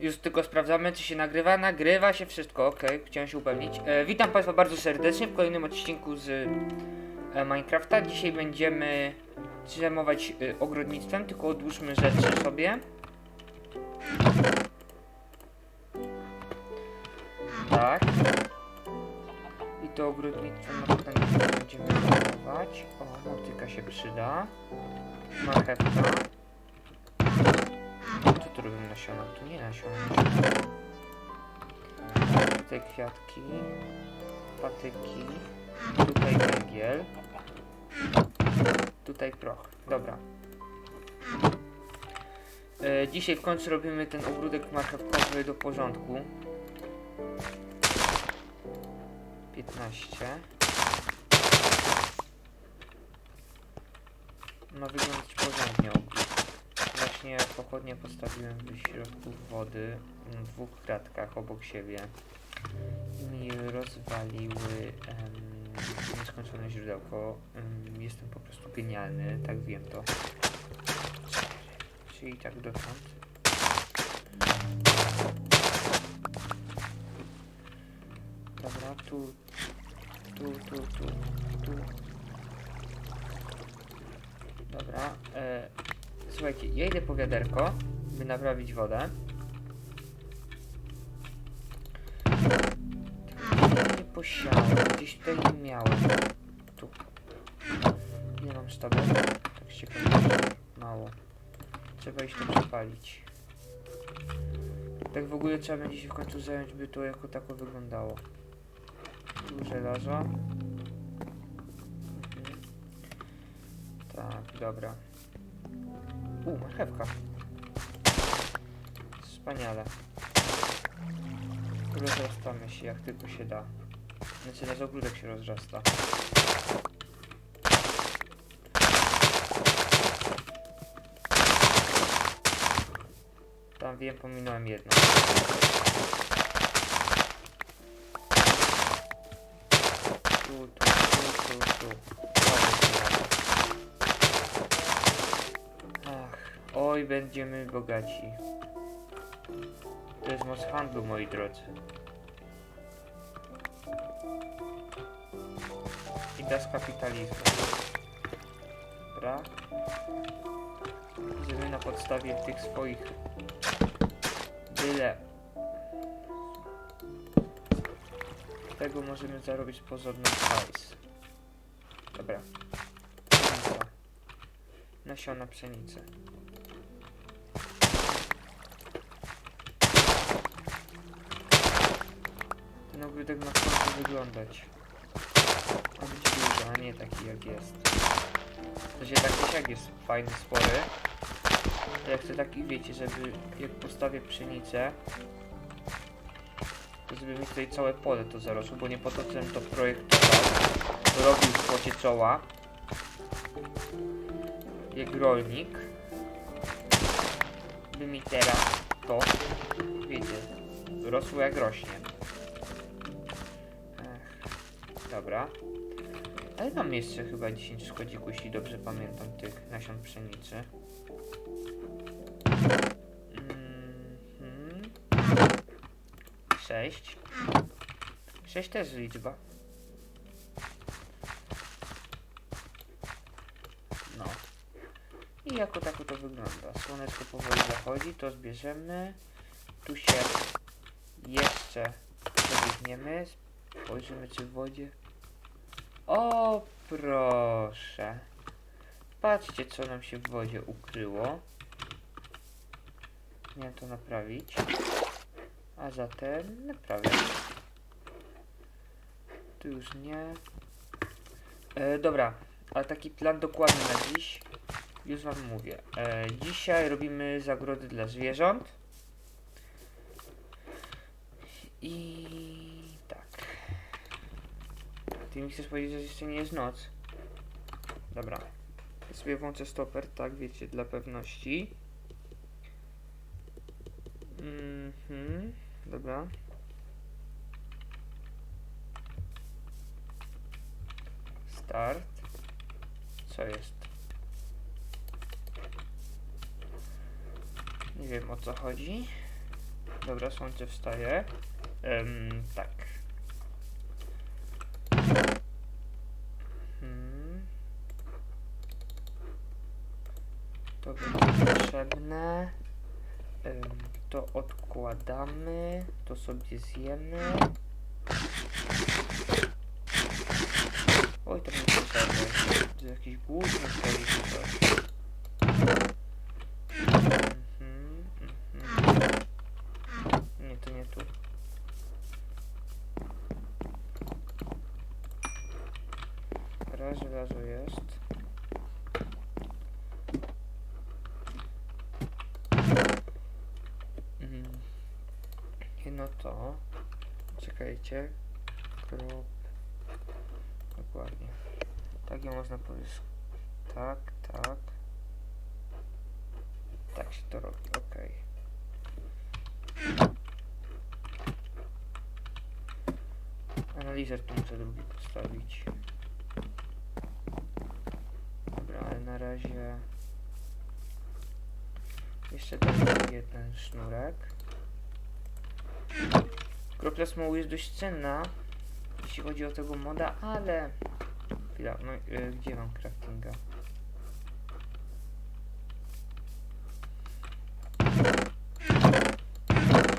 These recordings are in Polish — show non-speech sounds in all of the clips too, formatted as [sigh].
Już tylko sprawdzamy, czy się nagrywa. Nagrywa się wszystko, ok, chciałem się upewnić. E, witam Państwa bardzo serdecznie w kolejnym odcinku z e, Minecrafta. Dzisiaj będziemy się zajmować e, ogrodnictwem, tylko odłóżmy rzeczy sobie. Tak. I to ogrodnictwo na nie będziemy zajmować. O, motyka się przyda. Marchewka. Robimy nasiona? Tu nie nasiona. Tutaj kwiatki. Patyki. Tutaj węgiel. Tutaj proch. Dobra. E, dzisiaj w końcu robimy ten ogródek marchewkowy do porządku. 15. Ma wyglądać porządnie. Właśnie pochodnie postawiłem w środku wody w dwóch kratkach obok siebie. I mi rozwaliły nieskończone źródełko. Em, jestem po prostu genialny, tak wiem to. Czyli tak dotąd. Dobra, tu, tu, tu, tu, tu. Dobra, e, słuchajcie, ja idę po wiaderko, by naprawić wodę. Tylko nie posiałem, gdzieś tutaj nie miałem. Tu. Nie mam sztabek, tak się. Mało. Trzeba iść to przepalić. Tak w ogóle trzeba będzie się w końcu zająć, by to jako tako wyglądało. Tu żelazo. Mhm. Tak, dobra. U, marchewka. Wspaniale. Rozrastamy się jak tylko się da. Znaczy nasz ogródek się rozrasta. Tam wiem, pominąłem jedno. Tu, tu, tu, tu, tu. Oj, będziemy bogaci. To jest moc handlu, moi drodzy. I das kapitalizmu. Dobra. Idziemy na podstawie tych swoich byle z tego możemy zarobić pozorny hajs. Dobra. Nasiona pszenicy. Ogródek ma w końcu wyglądać. Ma być duży, a nie taki jak jest. To się taki jak jest fajny, spory. To ja chcę taki, wiecie, żeby jak postawię pszenicę, to żeby mi tutaj całe pole to zarosło, bo nie po to ten to projektował, to robił w pocie czoła, jak rolnik, by mi teraz to, wiecie, rosło jak rośnie. Dobra. Ale mam jeszcze chyba 10 schodzików, jeśli dobrze pamiętam, tych nasion pszenicy. Mhm. Sześć. Sześć też liczba. No. I jako tako to wygląda. Słoneczko powoli zachodzi, to zbierzemy. Tu się jeszcze przebiegniemy. Spojrzymy czy w wodzie. O proszę. Patrzcie co nam się w wodzie ukryło. Miałem to naprawić. A zatem naprawiam. Tu już nie. E, dobra, ale taki plan dokładny na dziś. Już wam mówię. E, dzisiaj robimy zagrody dla zwierząt. I tak. Ty mi chcesz powiedzieć, że jeszcze nie jest noc? Dobra. Ja sobie włączę stoper, tak wiecie, dla pewności. Mhm, dobra. Start. Co jest? Nie wiem o co chodzi. Dobra, słońce wstaje. Em, tak. Hmm. To będzie potrzebne. Em, to odkładamy. To sobie zjemy. Oj, to nie potrzebne. To jakiś głód mi stoi coś. Mhm, mhm. Nie, to nie tu. Raz żelazo jest. Mhm. Jedno to. Czekajcie. Krop. Dokładnie. Tak je można powiedzieć. Tak, tak. Tak się to robi, okej. Analizer tu muszę drugi postawić. Dobra, ale na razie jeszcze dam jeden sznurek. Kropla smołu jest dość cenna, jeśli chodzi o tego moda, ale... Chwila, no y, gdzie mam craftinga?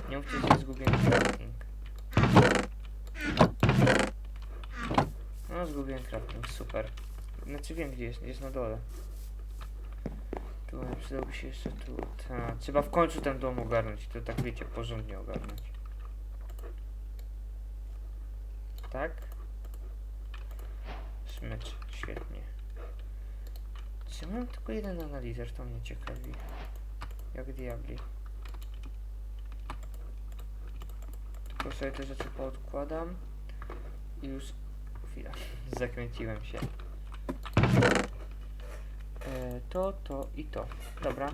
Nie mówcie, że zgubiłem crafting. No, zgubiłem crafting, super. Znaczy wiem, gdzie jest, jest na dole. Tu przydałby się jeszcze tu. Ta, trzeba w końcu ten dom ogarnąć, to tak wiecie, porządnie ogarnąć. Tak? Smycz, świetnie. Czy mam tylko jeden analizer, to mnie ciekawi. Jak diabli. Tylko sobie te rzeczy poodkładam. I już... Chwila, [laughs] zakręciłem się. E, to, to i to. Dobra.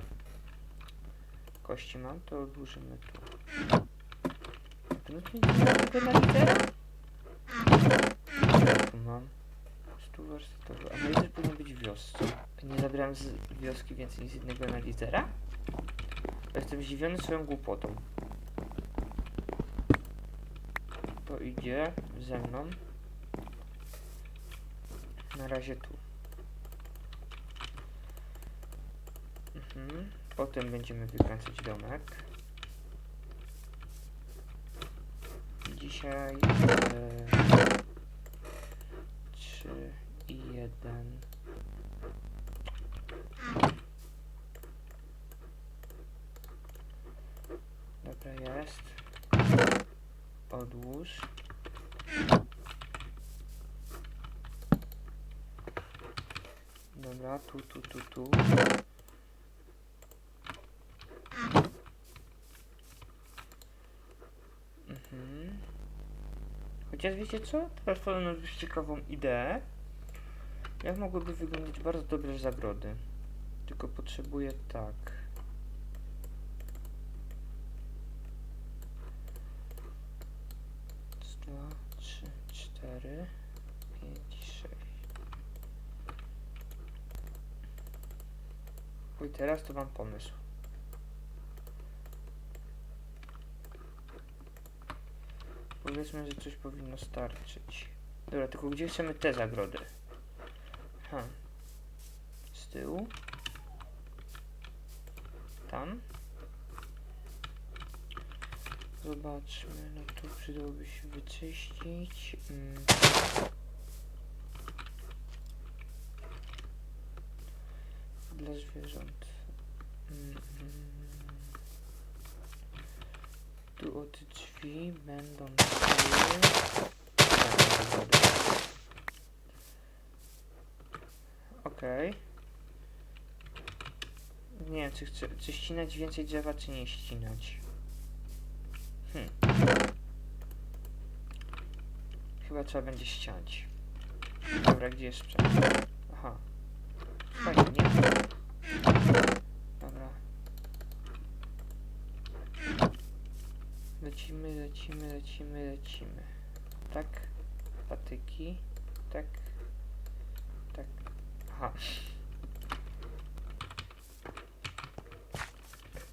Kości mam, to odłożymy tu. Tu nie ma tego analizera? Co tu mam? Stół warsztatowy. Analizer powinien być wiosce. Nie zabrałem z wioski więcej niż jednego analizera? Jestem zdziwiony swoją głupotą. To idzie ze mną. Na razie tu. Mhm. Potem będziemy wykręcać domek. Dzisiaj e, 3 i 1. Dobra, jest. Odłóż. Dobra, tu, tu, tu, tu. Mhm. Chociaż wiecie co? Teraz powiem dość ciekawą ideę. Jak mogłyby wyglądać bardzo dobre zagrody? Tylko potrzebuję tak. Dwa, trzy, cztery, pięć, sześć. Oj, teraz to mam pomysł. Powiedzmy, że coś powinno starczyć. Dobra, tylko gdzie chcemy te zagrody? Ha. Z tyłu. Tam. Zobaczmy, no tu przydałoby się wyczyścić. Mm. Dla zwierząt. Mm, mm. Tu od drzwi będą zagrody. Okej. Nie wiem, czy chcę, czy ścinać więcej drzewa, czy nie ścinać. Hmm. Chyba trzeba będzie ściąć. Dobra, gdzie jest sprzęt? Aha. Fajnie, nie? Dobra. Lecimy, lecimy, lecimy. Tak. Patyki. Tak. Tak. Aha.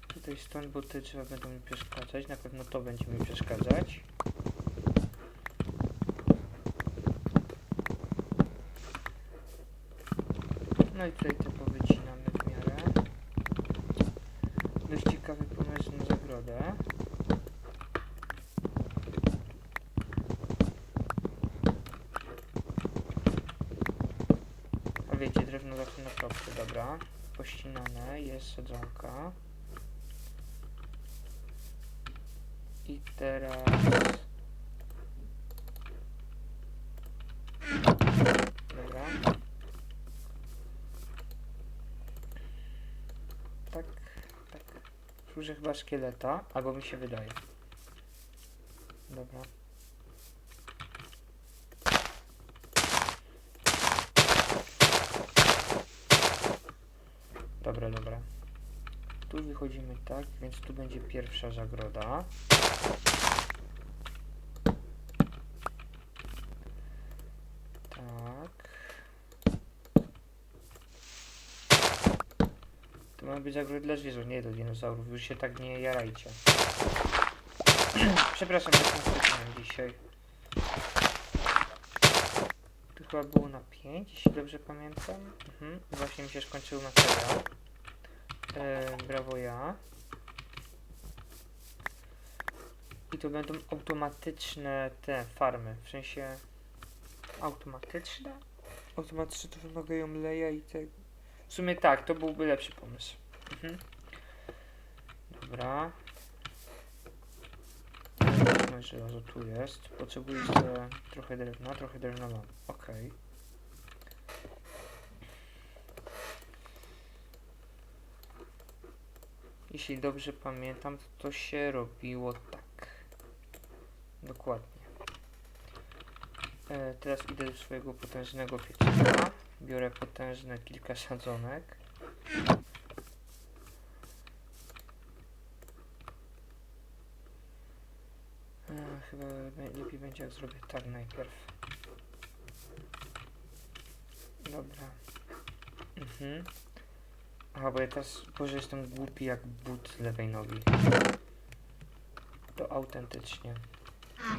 Tu tutaj stąd, bo te drzewa będą mi przeszkadzać. Na pewno to będzie mi przeszkadzać. No i tutaj to powycinamy w miarę. Dość ciekawy pomysł na zagrodę. A wiecie, drewno zawsze na kropkę, dobra. Pościnane, jest sadzonka. I teraz... Dobra. Tak, tak. Słyszę chyba szkieleta, albo mi się wydaje. Dobra dobra. Tu wychodzimy tak, więc tu będzie pierwsza zagroda. Tak. To ma być zagroda dla zwierząt, nie dla dinozaurów. Już się tak nie jarajcie. [clears throat] Przepraszam, jestem specjalny dzisiaj. Tu chyba było na 5, jeśli dobrze pamiętam. Mhm. Właśnie mi się skończył materiał. E, brawo ja. I to będą automatyczne te farmy, w sensie automatyczne? Automatyczne to wymagają leja i tego. W sumie tak, to byłby lepszy pomysł. Mhm. Dobra. I żelazo tu jest. Potrzebuję trochę drewna, trochę drewna mam. Okej. Jeśli dobrze pamiętam, to, to się robiło tak. Dokładnie. E, teraz idę do swojego potężnego piecyka. Biorę potężne kilka sadzonek. E, chyba lepiej będzie jak zrobię tak najpierw. Dobra. Mhm. Aha, bo ja teraz, boże, jestem głupi jak but lewej nogi. To autentycznie.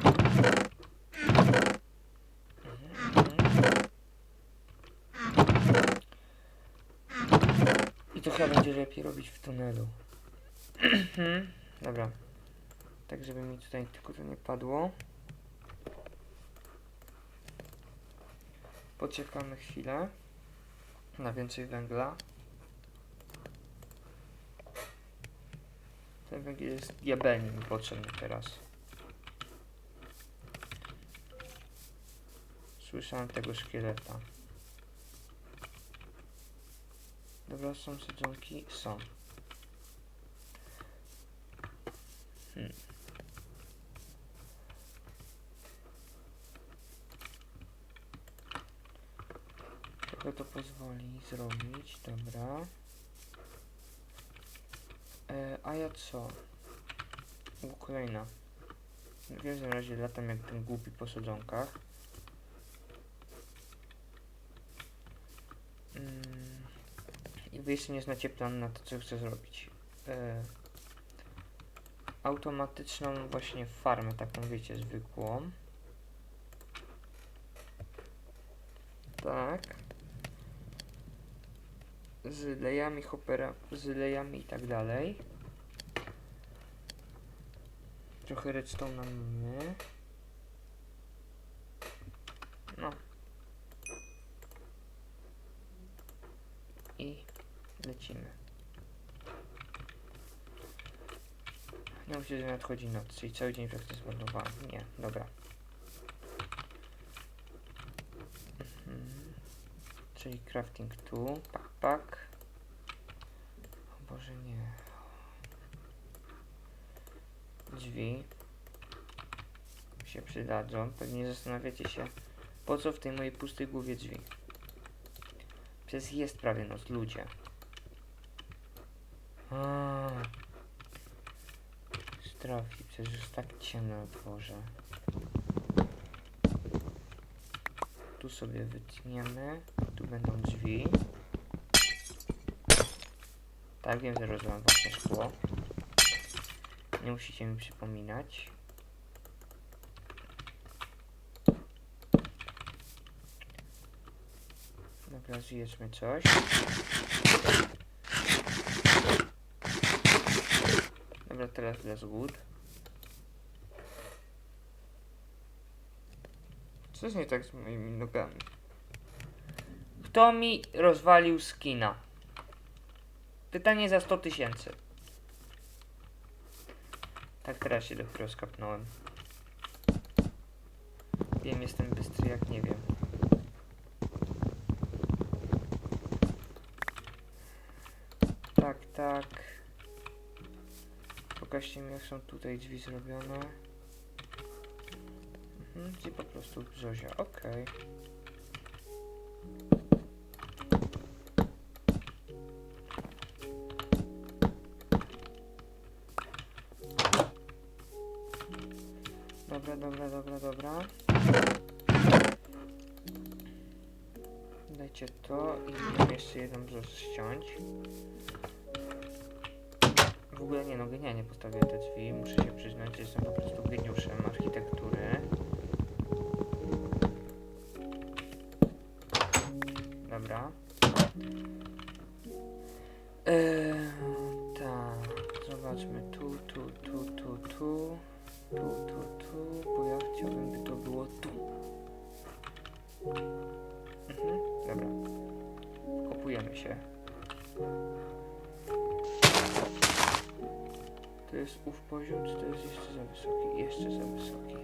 Mhm. I to chyba będzie lepiej robić w tunelu. [clears throat] Dobra. Tak, żeby mi tutaj tylko to nie padło. Poczekamy chwilę na więcej węgla. Ten węgiel jest diabelnie mi potrzebny teraz. Słyszałem tego szkieleta. Dobra, są sadzonki? Są. Hmm. Trochę to pozwoli zrobić, dobra. E, a ja co? U, kolejna. W każdym razie latam jak ten głupi po sadzonkach. Mm. I wy jeszcze nie znacie planu na to, co chcę zrobić. E, automatyczną właśnie farmę, taką wiecie, zwykłą. Tak. Z lejami hopera, z lejami i tak dalej. Trochę redstone mamy. No. I lecimy. Nie myślę, że nadchodzi noc, czyli cały dzień praktycznie zmarnowałem. Nie, dobra. Mhm. Czyli crafting tu, pak, pak. O Boże, nie. Drzwi się przydadzą. Pewnie zastanawiacie się, po co w tej mojej pustej głowie drzwi. Przecież jest prawie noc, ludzie. A. Strafi, przecież jest tak ciemno na dworze. Tu sobie wytniemy. Tu będą drzwi. Tak, wiem, że rozwalam właśnie szkło. Nie musicie mi przypominać. Dobra, zjedzmy coś. Dobra, teraz dla zgód. Co jest nie tak z moimi nogami? Kto mi rozwalił skina? Pytanie za 100 tysięcy. Tak teraz się dopiero skapnąłem. Wiem, jestem bystry jak nie wiem. Tak, tak. Pokażcie mi jak są tutaj drzwi zrobione. Mhm, gdzie po prostu brzozia, okej. Dobra, brzozę ściąć. W ogóle nie no, genialnie postawiłem te drzwi. Muszę się przyznać, że jestem po prostu geniuszem architektury. Kopujemy się. To jest ów poziom, czy to jest jeszcze za wysoki? Jeszcze za wysoki.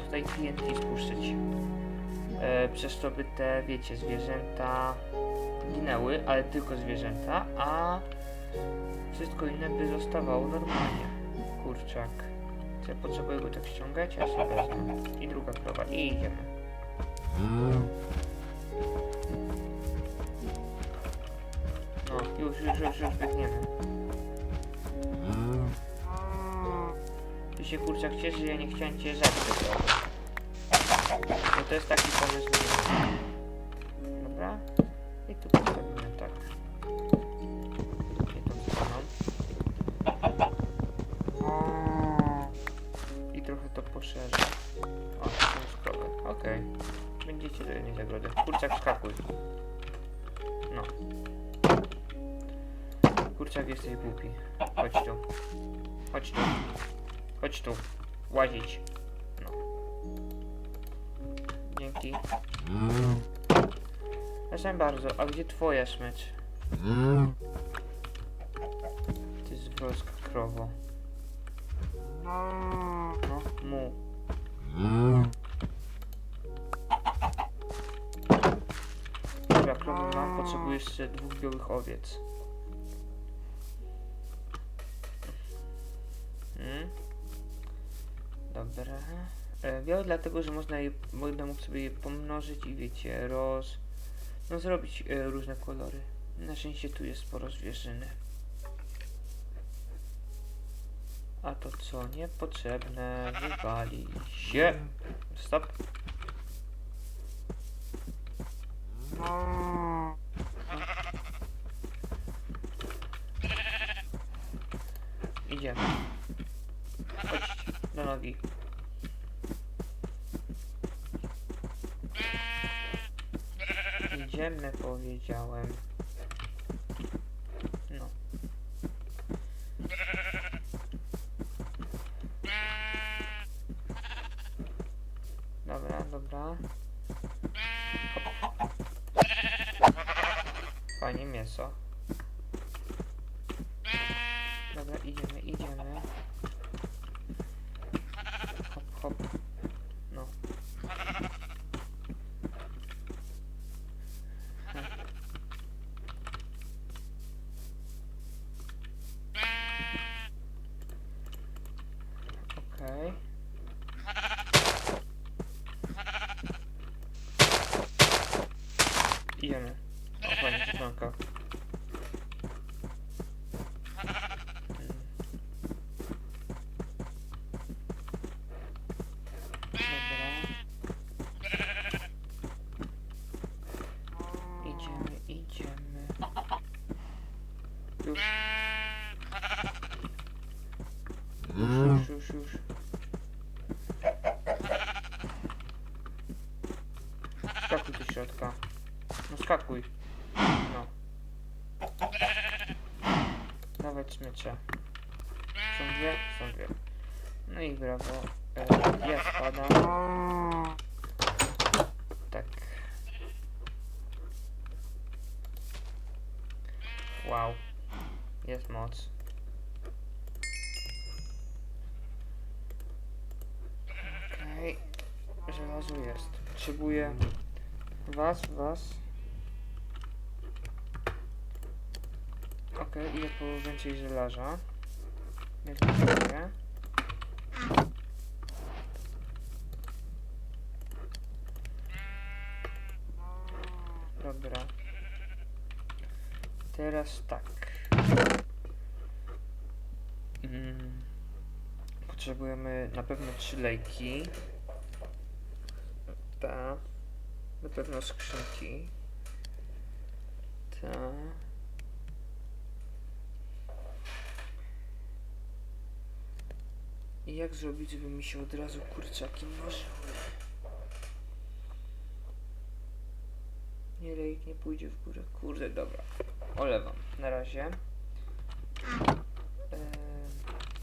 Tutaj TNT spuszczyć. E, przez to by te, wiecie, zwierzęta ginęły, ale tylko zwierzęta, a wszystko inne by zostawało normalnie. Kurczak. Czy potrzebuję go tak ściągać? Ja sobie wezmę. I druga krowa. I idziemy. No, już, już, już, już biegniemy. Się kurczak cieszy, że ja nie chciałem cię zabić. Bo to jest taki pomysł. Dobra. I tu postawimy tak. I tą stroną. I trochę to poszerzę. O, to są skroby. Okej. Będziecie do jednej zagrody. Kurczak skakuj. No. Kurczak jesteś głupi. Chodź tu. Chodź tu. Chodź tu. Łazić. No. Dzięki. Proszę bardzo, a gdzie twoja smycz? Ty zwroska krowo. No, mu. Dobra, krowo mam, potrzebuję jeszcze dwóch białych owiec. Białe dlatego, że można je, będę mógł sobie je pomnożyć i wiecie, roz... No zrobić e, różne kolory. Na szczęście tu jest sporo zwierzyny. A to co niepotrzebne wywali się. Stop. Idziemy. Chodź do nogi. podziemne powiedziałem. Już. Skakuj do środka. No skakuj. No. Nawet smycze. Są dwie? Są dwie. No i brawo. E, ja spadam. Tak. Wow. Jest moc. Okej. Żelazo jest. Potrzebuję was, was. Okej, ile po więcej żelaza? Jak potrzebuję. Dobra. Teraz tak. Mm. Potrzebujemy na pewno trzy lejki. Ta. Na pewno skrzynki. Ta. I jak zrobić, żeby mi się od razu kurczaki mnożyły? Nie lejk nie pójdzie w górę. Kurde, dobra. Olewam. Na razie. Eee,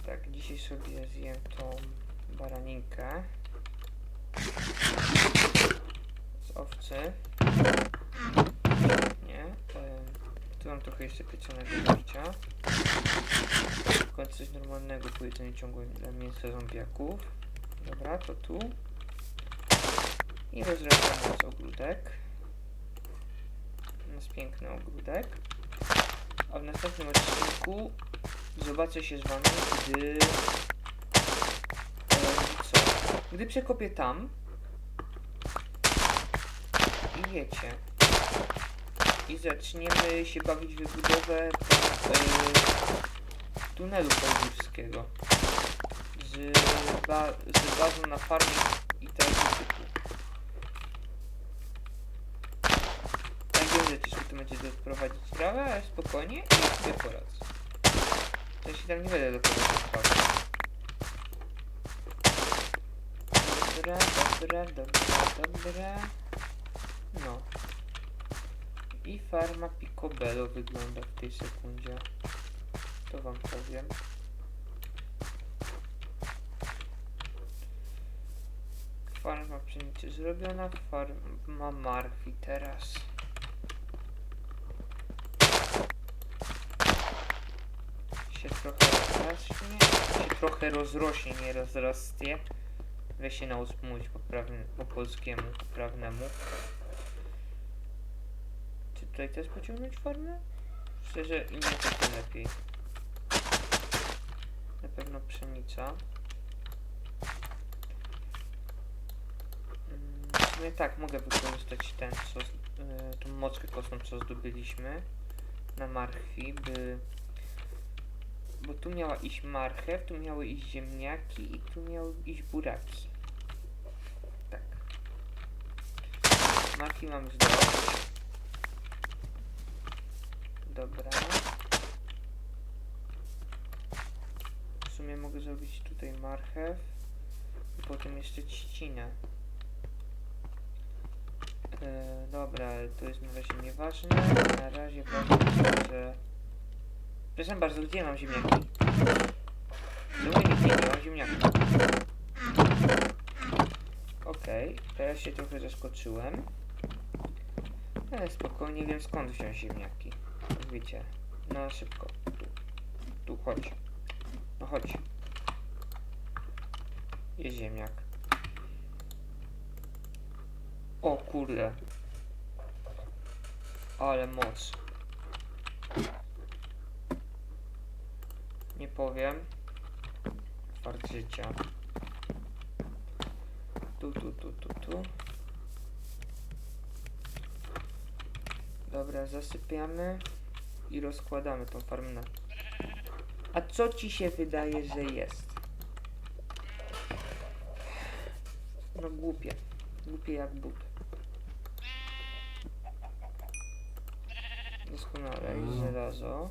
tak, dzisiaj sobie zjem tą baraninkę. Z owcy. Nie. Tu mam trochę jeszcze pieczonego gościa. W końcu coś normalnego po jedzeniu ciągłym dla mięsa zombiaków. Dobra, to tu. I rozrzucamy z ogródek. Jest piękny ogródek. A w następnym odcinku zobaczę się z wami, gdy... Co? Gdy przekopię tam i. I zaczniemy się bawić w wybudowę e, tunelu podgórskiego. Z, ba z bazą na farmie i tego typu. Tak wiem, że to będzie doprowadzić trawę, ale spokojnie i sobie poradzę. To się tam nie będę doprowadzić trawę. Dobra, dobra, dobra, dobra. No. I farma Picobello wygląda w tej sekundzie. To wam powiem. Farma pszenicy zrobiona, farma marchwi teraz. Się trochę rozrośnie, się trochę rozrośnie, nie rozrostie. Weź się naucz mówić po, po polskiemu, poprawnemu. Czy tutaj też pociągnąć farmę? Szczerze, im tym lepiej. Na pewno pszenica. Mm, W sumie tak, mogę wykorzystać ten, z- y, tą kostną, co zdobyliśmy na marchwi, by... Bo tu miała iść marchew, tu miały iść ziemniaki i tu miały iść buraki. Tak. Marchwi mam zdobyć. Dobra. W sumie mogę zrobić tutaj marchew i potem jeszcze trzcinę. E, dobra, to jest na razie nieważne. Na razie ważne że... Przepraszam bardzo, gdzie mam ziemniaki? Czemu nic nie mam ziemniaki? Okej, teraz się trochę zaskoczyłem. Ale spokojnie wiem skąd wziąć ziemniaki. Wiecie, na szybko. Tu, tu chodź. No chodź. Jest ziemniak. O kurde. Ale moc. Nie powiem. Fart życia. Tu, tu, tu, tu, tu. Dobra, zasypiamy i rozkładamy tą farmę na... A co ci się wydaje, że jest? No głupie. Głupie jak but. Doskonale, i żelazo.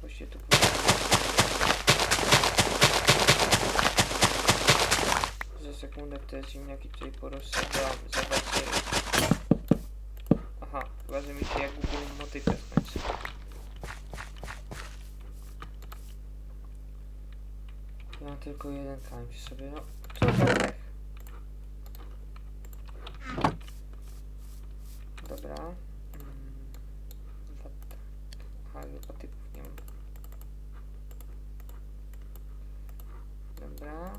Właśnie tu Za sekundę te ziemniaki tutaj porozsadzam. Zobaczcie. Aha, chyba że mi się jak Google motyka skończy. Ja mam tylko jeden przy sobie. No, co za pech. Dobra. Ale patyków nie mam. Dobra.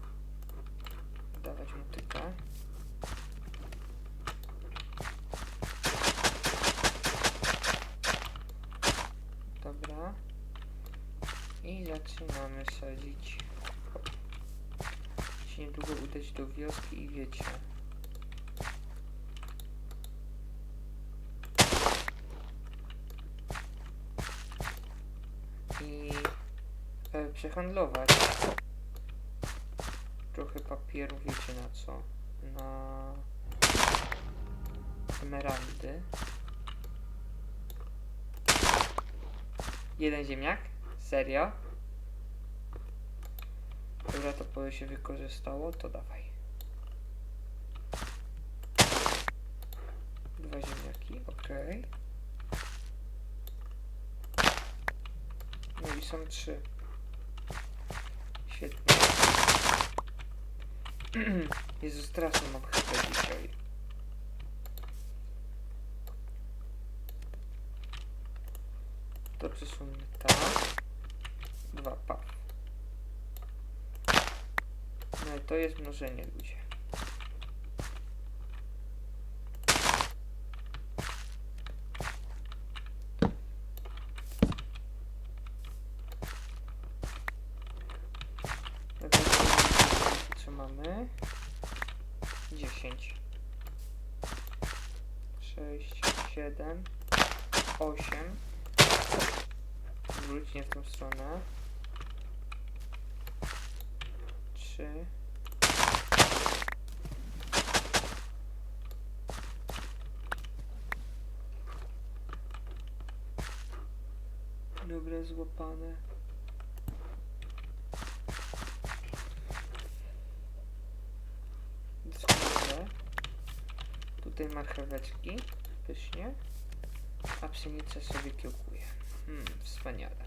Dawać motykę. Dobra. I zaczynamy sadzić. Się niedługo udać do wioski i wiecie. I e, przehandlować trochę papieru, wiecie na co? Na emeraldy. Jeden ziemniak? Serio? Dobra, to pole się wykorzystało, to dawaj. Dwa ziemniaki, okej. No i są trzy. Świetnie. [clears throat] Jezu, strasznie mam chyba dzisiaj. To przesuńmy tak. Dwa, pa. No i to jest mnożenie, ludzie. No to co mamy? 10 6 7 8 Wróć nie w tą stronę 3 Dobre złapane Doskonale. Tutaj marcheweczki, pysznie. A pszenica sobie kiełkuje. Hmm, wspaniale.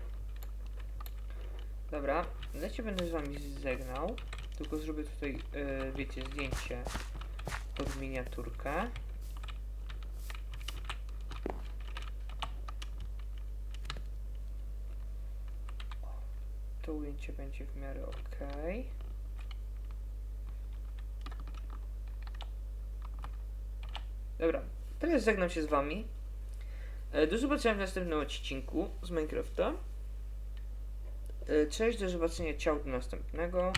Dobra, lecie będę z wami zegnał. Tylko zrobię tutaj, e, wiecie, zdjęcie pod miniaturkę. O, To ujęcie będzie w miarę ok. Dobra, teraz żegnam się z wami. E, Do zobaczenia w następnym odcinku z Minecrafta. E, Cześć, do zobaczenia ciał do następnego.